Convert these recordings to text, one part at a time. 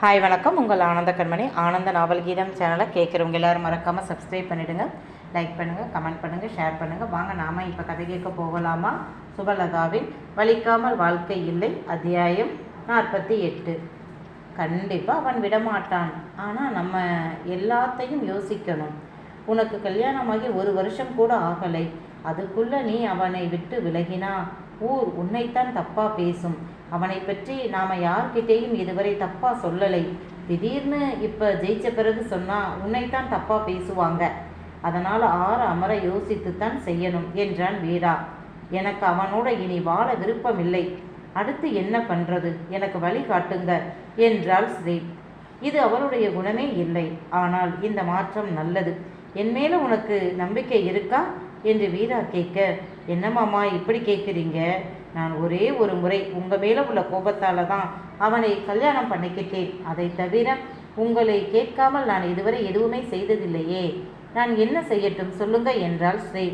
Hi வணக்கம். உங்கள் ஆனந்த கண்மணி. ஆனந்த நாவல் கீதம் சேனலை கேட்குறவங்க எல்லாரும் மறக்காமல் சப்ஸ்கிரைப் பண்ணிவிடுங்க லைக் பண்ணுங்கள் கமெண்ட் பண்ணுங்கள் ஷேர் பண்ணுங்கள் வாங்க நாம் இப்போ கதை கேட்க போகலாமா? சுபலதாவின் வலிக்காமல் வாழ்க்கை இல்லை அத்தியாயம் நாற்பத்தி எட்டு. கண்டிப்பாக அவன் விடமாட்டான். ஆனால் நம்ம எல்லாத்தையும் யோசிக்கணும். உனக்கு கல்யாணமாகி ஒரு வருஷம் கூட ஆகலை. அதுக்குள்ளே நீ அவனை விட்டு விலகினா ஊர் உன்னைத்தான் தப்பா பேசும். அவனை பற்றி நாம யார்கிட்டேயும் இதுவரை தப்பா சொல்லலை. திடீர்னு இப்ப ஜெயிச்ச பிறகு சொன்னா உன்னைத்தான் தப்பா பேசுவாங்க. அதனால் ஆற அமர யோசித்துத்தான் செய்யணும் என்றான் வீரா. எனக்கு அவனோட இனி வாழ விருப்பமில்லை. அடுத்து என்ன பண்றது? எனக்கு வழி காட்டுங்க என்றாள் ஸ்ரீ. இது அவளுடைய குணமே இல்லை. ஆனால் இந்த மாற்றம் நல்லது. என் மேல உனக்கு நம்பிக்கை இருக்கா? என்று வீரா கேட்க என்னமாமா இப்படி கேட்குறீங்க? நான் ஒரே ஒரு முறை உங்கள் மேலே உள்ள கோபத்தால் தான் அவனை கல்யாணம் பண்ணிக்கிட்டேன். அதை தவிர உங்களை கேட்காமல் நான் இதுவரை எதுவுமே செய்ததில்லையே. நான் என்ன செய்யட்டும்? சொல்லுங்க என்றால் ஸ்ரீ.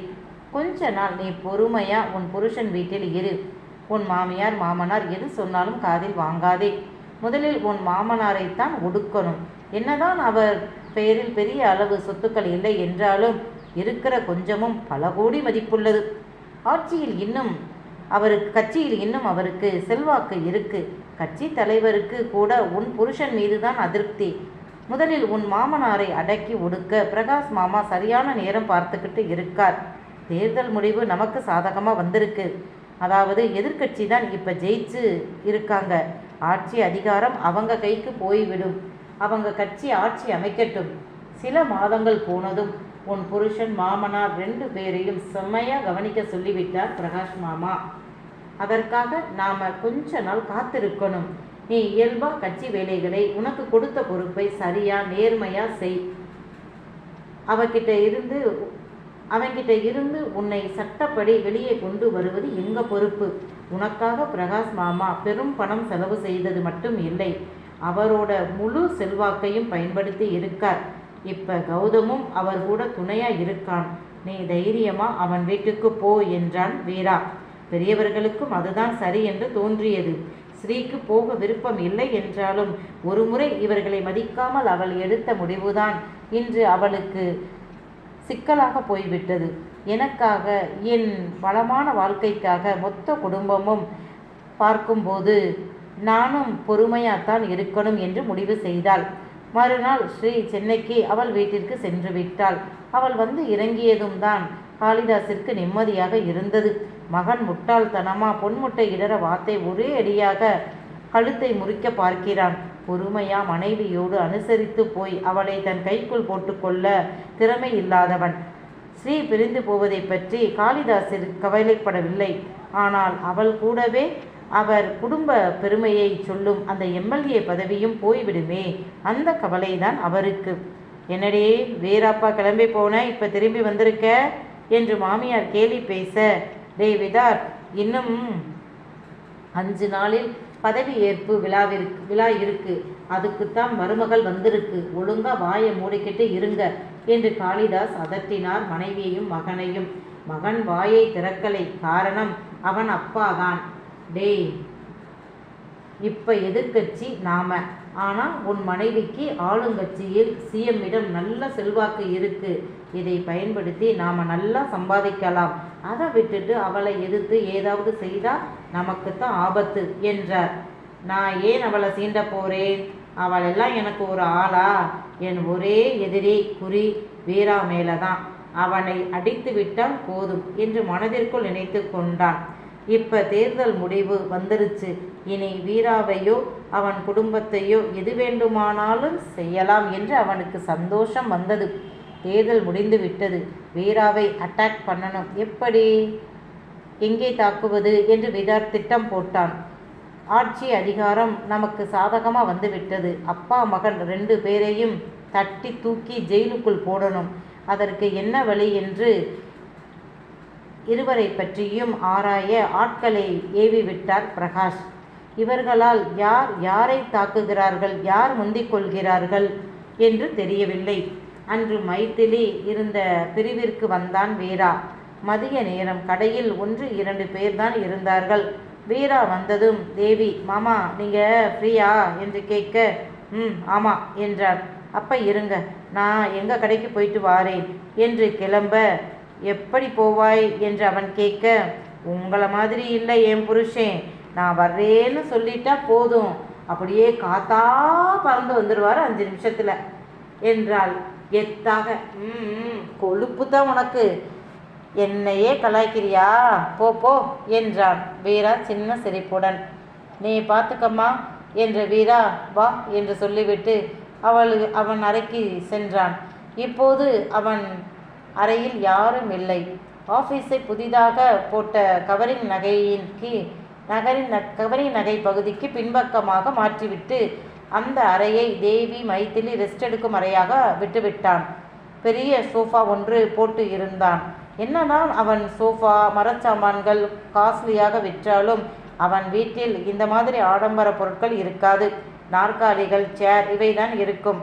கொஞ்ச நாள் நீ பொறுமையா உன் புருஷன் வீட்டில் இரு. உன் மாமியார் மாமனார் எது சொன்னாலும் காதில் வாங்காதே. முதலில் உன் மாமனாரைத்தான் ஒடுக்கணும். என்னதான் அவர் பெயரில் பெரிய அளவு சொத்துக்கள் இல்லை என்றாலும் இருக்கிற கொஞ்சமும் பல கோடி மதிப்புள்ளது. ஆட்சியில் இன்னும் அவருக்கு கட்சியில் இன்னும் அவருக்கு செல்வாக்கு இருக்கு. கட்சி தலைவருக்கு கூட உன் புருஷன் மீதுதான் அதிருப்தி. முதலில் உன் மாமனாரை அடக்கி ஒடுக்க பிரகாஷ் மாமா சரியான நேரம் பார்த்துக்கிட்டு இருக்கார். தேர்தல் முடிவு நமக்கு சாதகமாக வந்திருக்கு. அதாவது எதிர்க்கட்சி தான் இப்போ ஜெயிச்சு இருக்காங்க. ஆட்சி அதிகாரம் அவங்க கைக்கு போய்விடும். அவங்க கட்சி ஆட்சி அமைக்கட்டும். சில மாதங்கள் போனதும் உன் புருஷன் மாமனார் ரெண்டு பேரையும் செம்மையா கவனிக்க சொல்லிவிட்டார் பிரகாஷ் மாமா. அதற்காக நாம் கொஞ்ச நாள் காத்திருக்கணும். நீ இயல்பா கட்சி வேலைகளை உனக்கு கொடுத்த பொறுப்பை சரியா நேர்மையா செய். அவகிட்ட இருந்து அவன்கிட்ட இருந்து உன்னை சட்டப்படி வெளியே கொண்டு வருவது எங்க பொறுப்பு? உனக்காக பிரகாஷ் மாமா பெரும் பணம் செலவு செய்தது மட்டும் இல்லை. அவரோட முழு செல்வாக்கையும் பயன்படுத்தி இருக்கார். இப்போ கௌதமும் அவர் கூட துணையாக இருக்கான். நீ தைரியமா அவன் வீட்டுக்கு போ என்றான் வீரா. பெரியவர்களுக்கும் அதுதான் சரி என்று தோன்றியது. ஸ்ரீக்கு போக விருப்பம் இல்லை என்றாலும் ஒருமுறை இவர்களை மதிக்காமல் அவள் எடுத்த முடிவுதான் இன்று அவளுக்கு சிக்கலாக போய்விட்டது. எனக்காக என் வளமான வாழ்க்கைக்காக மொத்த குடும்பமும் பார்க்கும்போது நானும் பொறுமையாத்தான் இருக்கணும் என்று முடிவு செய்தாள். மறுநாள் ஸ்ரீ சென்னைக்கு அவள் வீட்டிற்கு சென்று விட்டாள். அவள் வந்து இறங்கியதும் தான் காளிதாசிற்கு நிம்மதியாக இருந்தது. மகன் முட்டாள்தனமா பொன்முட்டை இடற வார்த்தை ஒரே அடியாக கழுத்தை முறிக்க பார்க்கிறான். பொறுமையா மனைவியோடு அனுசரித்து போய் அவளை தன் கைக்குள் போட்டுக்கொள்ள திறமை இல்லாதவன். ஸ்ரீ பிரிந்து போவதை பற்றி காளிதாசர் கவலைப்படவில்லை. ஆனால் அவள் கூடவே அவர் குடும்ப பெருமையை சொல்லும் அந்த எம்எல்ஏ பதவியும் போய்விடுமே அந்த கவலைதான் அவருக்கு. என்னடே வேறாப்பா கிளம்பி போன இப்போ திரும்பி வந்திருக்க? என்று மாமியார் கேலி பேச டே விதார் இன்னும் அஞ்சு நாளில் பதவி ஏற்பு விழாவிற்கு விழா இருக்கு. அதுக்குத்தான் மருமகள் வந்திருக்கு. ஒழுங்கா வாயை மூடிக்கிட்டு இருங்க என்று காளிதாஸ் அதட்டினார் மனைவியையும் மகனையும். மகன் வாயை திறக்கலை. காரணம் அவன் அப்பாதான். டேய் இப்போ எதிர்க்கட்சி நாம. ஆனால் உன் மனைவிக்கு ஆளுங்கட்சியில் சிஎம்மிடம் நல்ல செல்வாக்கு இருக்கு. இதை பயன்படுத்தி நாம நல்லா சம்பாதிக்கலாம். அதை விட்டுட்டு அவளை எதிர்த்து ஏதாவது செய்தால் நமக்கு தான் ஆபத்து என்றார். நான் ஏன் அவளை சீண்ட போறேன்? அவளெல்லாம் எனக்கு ஒரு ஆளா? என் ஒரே எதிரி குறி வீரா மேலதான். அவனை அடித்து விட்டால் போதும் என்று மனதிற்குள் நினைத்து கொண்டான். இப்போ தேர்தல் முடிவு வந்துருச்சு. இனி வீராவையோ அவன் குடும்பத்தையோ எது வேண்டுமானாலும் செய்யலாம் என்று அவனுக்கு சந்தோஷம் வந்தது. தேர்தல் முடிந்து விட்டது. வீராவை அட்டாக் பண்ணணும். எப்படி? எங்கே தாக்குவது என்று விதார் திட்டம் போட்டான். ஆட்சி அதிகாரம் நமக்கு சாதகமாக வந்துவிட்டது அப்பா மகன் ரெண்டு பேரையும் தட்டி தூக்கி ஜெயிலுக்குள் போடணும். அதற்கு என்ன வழி என்று இருவரை பற்றியும் ஆராய ஆட்களை ஏவி விட்டார் பிரகாஷ். இவர்களால் யார் யாரை தாக்குகிறார்கள் யார் முந்திக்கொள்கிறார்கள் என்று தெரியவில்லை. அன்று மைத்திலி இருந்த பிரிவிற்கு வந்தான் வீரா. மதிய நேரம் கடையில் ஒன்று இரண்டு பேர்தான் இருந்தார்கள். வீரா வந்ததும் தேவி மாமா நீங்கள் ஃப்ரீயா? என்று கேட்க ம் ஆமாம் என்றார். அப்போ இருங்க நான் எங்கள் கடைக்கு போயிட்டு வாரேன் என்று கிளம்ப எப்படி போவாய் என்று அவன் கேட்க உங்களை மாதிரி இல்லை என் புருஷன் நான் வர்றேன்னு சொல்லிட்டா போதும். அப்படியே காத்தா பறந்து வந்துடுவார் அஞ்சு நிமிஷத்தில். என்றாள். எத்தாக? ம் கொழுப்பு தான் உனக்கு. என்னையே கலாய்க்கிறியா? போ போ என்றான் வீரா சின்ன சிரிப்புடன். நீ பார்த்துக்கம்மா என்ற வீரா வா என்று சொல்லிவிட்டு அவள் அவன் அறைக்கு சென்றான். இப்போது அவன் அறையில் யாரும் இல்லை. ஆஃபீஸை புதிதாக போட்ட கவரிங் நகையின்கி நகரின் ந கவரிங் நகை பகுதிக்கு பின்பக்கமாக மாற்றிவிட்டு அந்த அறையை தேவி மைத்திலி ரெஸ்ட் எடுக்கும் அறையாக விட்டுவிட்டான். பெரிய சோஃபா ஒன்று போட்டு இருந்தான். என்னதான் அவன் சோஃபா மரச்சாமான்கள் காஸ்ட்லியாக விற்றாலும் அவன் வீட்டில் இந்த மாதிரி ஆடம்பர பொருட்கள் இருக்காது. நாற்காலிகள் சேர் இவைதான் இருக்கும்.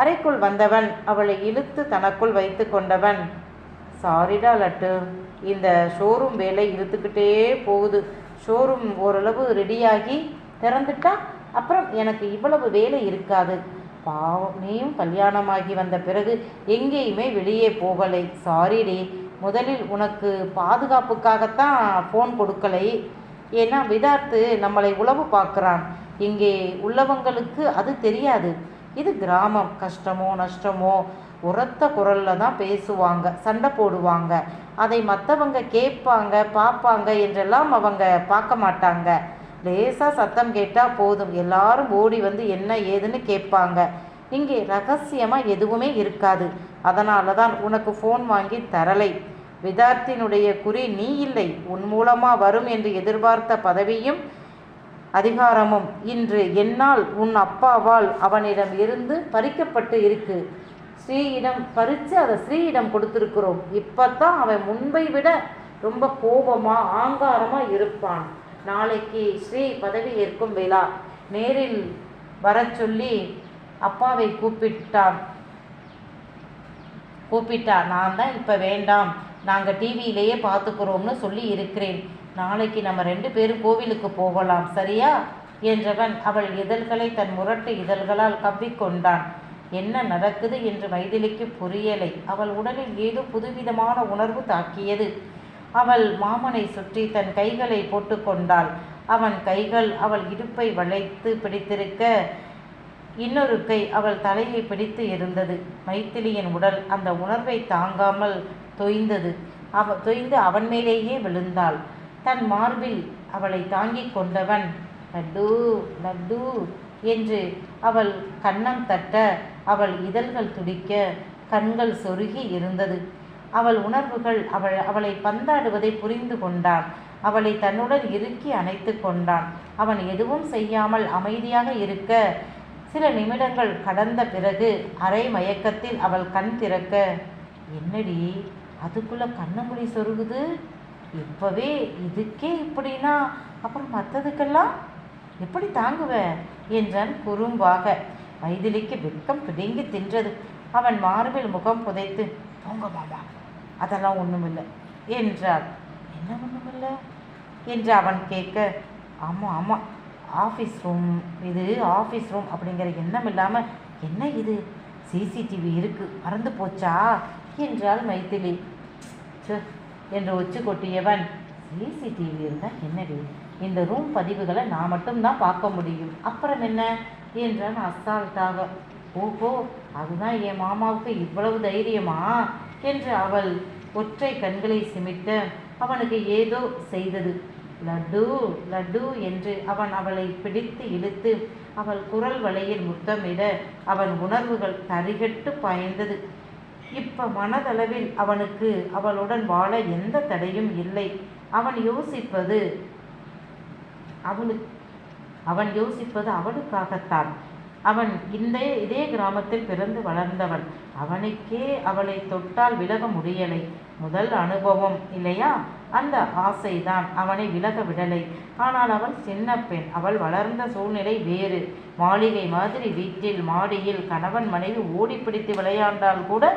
அறைக்குள் வந்தவன் அவளை இழுத்து தனக்குள் வைத்து கொண்டவன். சாரிடா லட்டு இந்த ஷோரூம் வேலை இழுத்துக்கிட்டே போகுது. ஷோரூம் ஓரளவு ரெடியாகி திறந்துட்டா அப்புறம் எனக்கு இவ்வளவு வேலை இருக்காது. பாவம் நீயும் கல்யாணமாகி வந்த பிறகு எங்கேயுமே வெளியே போகலை. சாரிடி முதலில் உனக்கு பாதுகாப்புக்காகத்தான் ஃபோன் கொடுக்கலை. ஏன்னா விதார்த்து நம்மளை உளவு பார்க்குறான். இங்கே உள்ளவங்களுக்கு அது தெரியாது. இது கிராமம். கஷ்டமோ நஷ்டமோ உரத்த குரலில் தான் பேசுவாங்க சண்டை போடுவாங்க. அதை மற்றவங்க கேட்பாங்க பார்ப்பாங்க என்றெல்லாம் அவங்க பார்க்க மாட்டாங்க. லேசாக சத்தம் கேட்டால் போதும். எல்லாரும் ஓடி வந்து என்ன ஏதுன்னு கேட்பாங்க. இங்கே ரகசியமாக எதுவுமே இருக்காது. அதனால தான் உனக்கு ஃபோன் வாங்கி தரலை. விதார்த்தினுடைய குறி நீ இல்லை. உன் மூலமாக வரும் என்று எதிர்பார்த்த பதவியும் அதிகாரமும் இன்று என்னால் உன் அப்பாவால் அவனிடம் இருந்து பறிக்கப்பட்டு இருக்கு. ஸ்ரீயிடம் பறித்து அதை ஸ்ரீயிடம் கொடுத்துருக்குறோம். இப்போ தான் அவன் முன்பை விட ரொம்ப கோபமாக ஆங்காரமாக இருப்பான். நாளைக்கு ஸ்ரீ பதவி ஏற்கும் விழா நேரில் வர சொல்லி அப்பாவை கூப்பிட்டான். கூப்பிட்டா நான் தான் இப்போ வேண்டாம். நாங்கள் டிவியிலேயே பார்த்துக்கிறோம்னு சொல்லி இருக்கிறேன். நாளைக்கு நம்ம ரெண்டு பேரும் கோவிலுக்கு போகலாம் சரியா? என்றவன் அவள் இதழ்களை தன் முரட்டு இதழ்களால் கவ்விக்கொண்டான். என்ன நடக்குது என்று மைதிலிக்கு புரியலை. அவள் உடலில் ஏதோ புதுவிதமான உணர்வு தாக்கியது. அவள் மாமனை சுற்றி தன் கைகளை போட்டுக்கொண்டாள் அவன் கைகள் அவள் இடுப்பை வளைத்து பிடித்திருக்க இன்னொரு கை அவள் தலையை பிடித்து இருந்தது. மைத்திலியின் உடல் அந்த உணர்வை தாங்காமல் தொய்ந்தது. அவ தொய்ந்து அவன் மேலேயே விழுந்தாள். தன் மார்பில் அவளை தாங்கிக் கொண்டவன். லட்டு லட்டு என்று அவள் கன்னம் தட்ட அவள் இதழ்கள் துடிக்க கண்கள் சொருகி இருந்தது. அவள் உணர்வுகள் அவள் அவளை பந்தாடுவதை புரிந்து கொண்டான். அவளை தன்னுடன் இறுக்கி அணைத்து கொண்டான். அவன் எதுவும் செய்யாமல் அமைதியாக இருக்க சில நிமிடங்கள் கடந்த பிறகு அரை மயக்கத்தில் அவள் கண் திறக்க என்னடி அதுக்குள்ள கண்ணமுடி சொருகுது? இப்பவே இதுக்கே இப்படின்னா? அப்புறம் மற்றதுக்கெல்லாம் எப்படி தாங்குவ? என்றான் குறும்பாக. மைதிலிக்கு வெட்கம் பிடுங்கி தின்றது. அவன் மார்பில் முகம் புதைத்து போங்க மாமா அதெல்லாம் ஒன்றுமில்லை என்றார் என்ன ஒன்றுமில்லை என்று அவன் கேட்க ஆமாம் ஆமாம் ஆஃபீஸ் ரூம். இது ஆஃபீஸ் ரூம் அப்படிங்கிற எண்ணம் இல்லாமல் என்ன இது? சிசிடிவி இருக்குது மறந்து போச்சா? என்றாள் மைதிலி. சே என்று உச்சி கொட்டியவன் சிசிடிவி இருந்தால் என்னடி? இந்த ரூம் பதிவுகளை நான் மட்டும்தான் பார்க்க முடியும். அப்புறம் என்ன? என்றான் அசால்ட்டாக. ஓஹோ அதுதான் என் மாமாவுக்கு இவ்வளவு தைரியமா? என்று அவள் ஒற்றை கண்களை சிமிட்ட அவனுக்கு ஏதோ செய்தது. லட்டு லட்டு என்று அவன் அவளை பிடித்து இழுத்து அவள் குரல் வலையில் முத்தமிட அவன் உணர்வுகள் தரிகட்டு பாய்ந்தது. இப்போ மனதளவில் அவனுக்கு அவளுடன் வாழ எந்த தடையும் இல்லை. அவன் யோசிப்பது அவனுக்கு அவன் யோசிப்பது அவளுக்காகத்தான் அவன் இந்த இதே கிராமத்தில் பிறந்து வளர்ந்தவன். அவனுக்கே அவளை தொட்டால் விலக முடியலை. முதல் அனுபவம் இல்லையா? அந்த ஆசைதான். அவனை விலக விடலை. ஆனால் அவள் சின்ன பெண். அவள் வளர்ந்த சூழ்நிலை வேறு. மாளிகை மாதிரி வீட்டில் மாடியில் கணவன் மனைவி ஓடிப்பிடித்து விளையாண்டால் கூட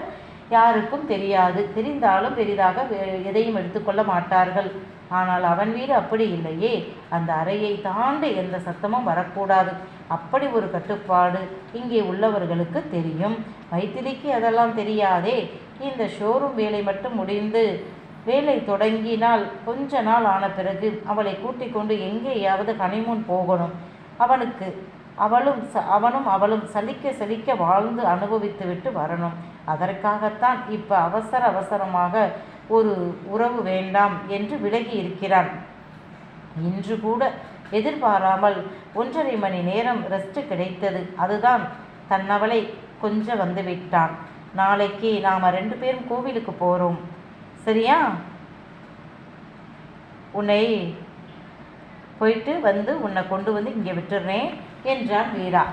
யாருக்கும் தெரியாது. தெரிந்தாலும் பெரிதாக எதையும் எடுத்துக்கொள்ள மாட்டார்கள். ஆனால் அவன் வீடு அப்படி இல்லையே. அந்த அறையை தாண்டி எந்த சத்தமும் வரக்கூடாது. அப்படி ஒரு கட்டுப்பாடு இங்கே உள்ளவர்களுக்கு தெரியும். மைத்திலிக்கு அதெல்லாம் தெரியாதே. இந்த ஷோரூம் வேலை மட்டும் முடிந்து வேலை தொடங்கினால் கொஞ்ச நாள் ஆன பிறகு அவளை கூட்டிக் கொண்டு எங்கேயாவது கனிமுன் போகணும். அவனுக்கு அவளும் ச அவனும் அவளும் சலிக்க சலிக்க வாழ்ந்து அனுபவித்து விட்டு வரணும். அதற்காகத்தான் இப்போ அவசர அவசரமாக ஒரு உறவு வேண்டாம் என்று விலகி இருக்கிறான். இன்று கூட எதிர்பாராமல் ஒன்றரை மணி நேரம் ரெஸ்ட் கிடைத்தது. அதுதான் தன்னவளை கொஞ்சம் வந்து விட்டான். நாளைக்கு நாம் ரெண்டு பேரும் கோவிலுக்கு போகிறோம் சரியா? உன்னை போயிட்டு வந்து உன்னை கொண்டு வந்து இங்கே விட்டுறேன் என்றான் வீரா.